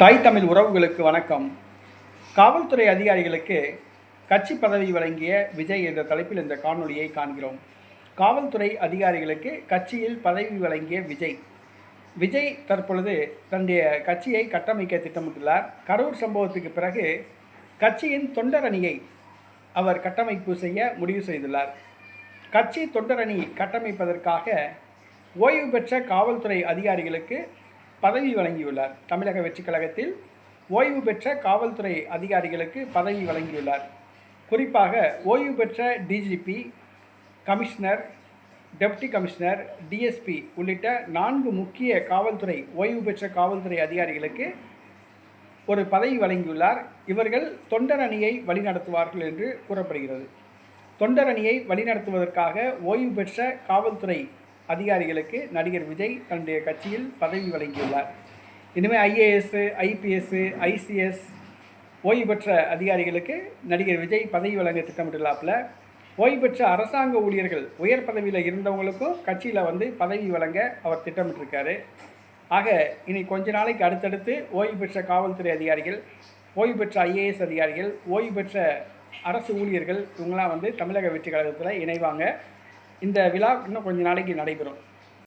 தாய் தமிழ் உறவுகளுக்கு வணக்கம். காவல்துறை அதிகாரிகளுக்கு கட்சி பதவி வழங்கிய விஜய் என்ற தலைப்பில் இந்த காணொலியை காண்கிறோம். காவல்துறை அதிகாரிகளுக்கு கட்சியில் பதவி வழங்கிய விஜய். விஜய் தற்பொழுது தன்னுடைய கட்சியை கட்டமைக்க திட்டமிட்டுள்ளார். கரூர் சம்பவத்துக்கு பிறகு கட்சியின் தொண்டரணியை அவர் கட்டமைப்பு செய்ய முடிவு செய்துள்ளார். கட்சி தொண்டரணி கட்டமைப்பதற்காக ஓய்வு பெற்ற காவல்துறை அதிகாரிகளுக்கு பதவி வழங்கியுள்ளார். தமிழக வெற்றிக் கழகத்தில் ஓய்வு பெற்ற காவல்துறை அதிகாரிகளுக்கு பதவி வழங்கியுள்ளார். குறிப்பாக ஓய்வு பெற்ற DGP commissioner deputy commissioner DSP உள்ளிட்ட நான்கு முக்கிய காவல்துறை ஓய்வு பெற்ற காவல்துறை அதிகாரிகளுக்கு ஒரு பதவி வழங்கியுள்ளார். இவர்கள் தொண்டர் அணியை வழிநடத்துவார்கள் என்று கூறப்படுகிறது. தொண்டர் அணியை வழிநடத்துவதற்காக ஓய்வு பெற்ற காவல்துறை அதிகாரிகளுக்கு நடிகர் விஜய் தன்னுடைய கட்சியில் பதவி வழங்கியுள்ளார். இனிமேல் ஐஏஎஸ் ஐபிஎஸ் ஐசிஎஸ் ஓய்வு பெற்ற அதிகாரிகளுக்கு நடிகர் விஜய் பதவி வழங்க திட்டமிட்டுள்ளாப்பில். ஓய்வு பெற்ற அரசாங்க ஊழியர்கள் உயர் பதவியில் இருந்தவங்களுக்கும் கட்சியில் வந்து பதவி வழங்க அவர் திட்டமிட்டிருக்காரு. ஆக இனி கொஞ்ச நாளைக்கு அடுத்தடுத்து ஓய்வு பெற்ற காவல்துறை அதிகாரிகள் ஓய்வு பெற்ற ஐஏஎஸ் அதிகாரிகள் ஓய்வு பெற்ற அரசு ஊழியர்கள் இவங்களாம் வந்து தமிழக வெற்றி கழகத்தில் இணைவாங்க. இந்த விழா இன்னும் கொஞ்ச நாளைக்கு நடைபெறும்.